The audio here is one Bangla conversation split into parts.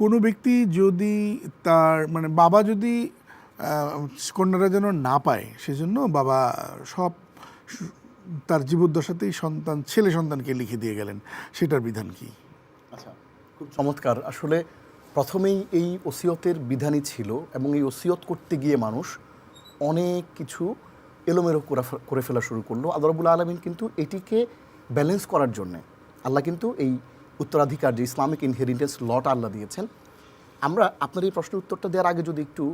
কোনো ব্যক্তি যদি তার মানে বাবা যদি কন্যারা যেন না পায়, সেজন্য বাবা সব তার জীবদ্দশাতেই সন্তান, ছেলে সন্তানকে লিখে দিয়ে গেলেন। সেটার বিধান কি? আচ্ছা খুব চমৎকার। আসলে প্রথমেই এই ওসিয়তের বিধানই ছিল এবং এই ওসিয়ত করতে গিয়ে মানুষ অনেক কিছু এলোমেলো করা ফেলা শুরু করল। আল্লাহ রাবুল আলমিন কিন্তু এটিকে ব্যালেন্স করার জন্যে, আল্লাহ কিন্তু এই উত্তরাধিকার যে ইসলামিক ইনহেরিটেন্স লটা আল্লাহ দিয়েছেন আমরা আপনার এই প্রশ্নের উত্তরটা দেওয়ার আগে যদি একটু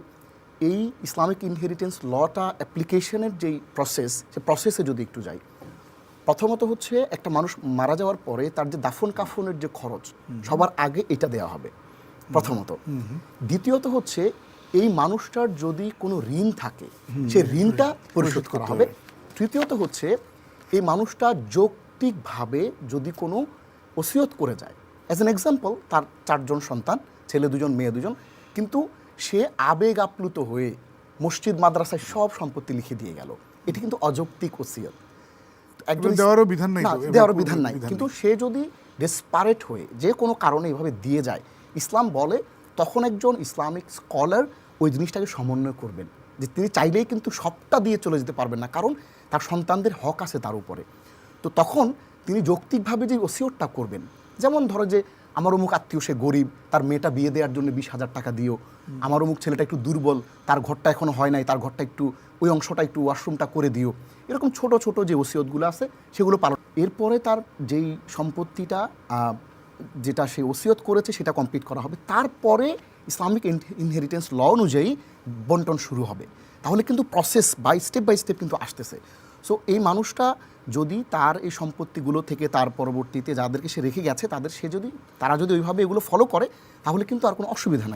এই ইসলামিক ইনহেরিটেন্স লটা অ্যাপ্লিকেশনের যেই প্রসেস সে প্রসেসে যদি একটু যাই। প্রথমত হচ্ছে একটা মানুষ মারা যাওয়ার পরে তার যে দাফন কাফনের যে খরচ সবার আগে এটা দেওয়া হবে প্রথমত। দ্বিতীয়ত হচ্ছে এই মানুষটার যদি কোনো ঋণ থাকে সে ঋণটা পরিশোধ করা হবে। তৃতীয়ত হচ্ছে এই মানুষটা যৌক্তিকভাবে যদি কোনো ওসিয়ত করে যায়। অ্যাজ অ্যান এক্সাম্পল তার চারজন সন্তান ছেলে দুজন মেয়ে দুজন কিন্তু সে আবেগ আপ্লুত হয়ে মসজিদ মাদ্রাসায় সব সম্পত্তি লিখে দিয়ে গেল। এটি কিন্তু অযৌক্তিক ওসিয়ত একজন দেওয়ারও বিধান নাই দেওয়ারও বিধান নাই। কিন্তু সে যদি ডেসপারেট হয়ে যে কোনো কারণে এইভাবে দিয়ে যায় ইসলাম বলে তখন একজন ইসলামিক স্কলার ওই জিনিসটাকে সমন্বয় করবেন। যে তিনি চাইলেই কিন্তু সবটা দিয়ে চলে যেতে পারবেন না কারণ তার সন্তানদের হক আছে তার উপরে। তো তখন তিনি যৌক্তিকভাবে যে ওসিয়তটা করবেন। যেমন ধরো যে, আমার অমুক আত্মীয় সে গরিব, তার মেয়েটা বিয়ে দেওয়ার জন্য বিশ হাজার টাকা দিও। আমার অমুক ছেলেটা একটু দুর্বল, তার ঘরটা এখনও হয় নাই, তার ঘরটা একটু, ওই অংশটা একটু ওয়াশরুমটা করে দিও। এরকম ছোট ছোট যে ওসিয়তগুলো আছে, সেগুলো পালন এরপরে তার যেই সম্পত্তিটা যেটা সে ওসিয়ত করেছে, সেটা কমপ্লিট করা হবে। তারপরে ইসলামিক ইনহেরিটেন্স ল অনুযায়ী বন্টন শুরু হবে। তাহলে কিন্তু process by step by step কিন্তু আসতেছে। সো এই মানুষটা যদি তার এই সম্পত্তিগুলো থেকে তার পরবর্তীতে যাদেরকে সে রেখে গেছে, তাদের সে যদি, তারা যদি ওইভাবে এগুলো ফলো করে, তাহলে কিন্তু আর কোনো অসুবিধা নাই।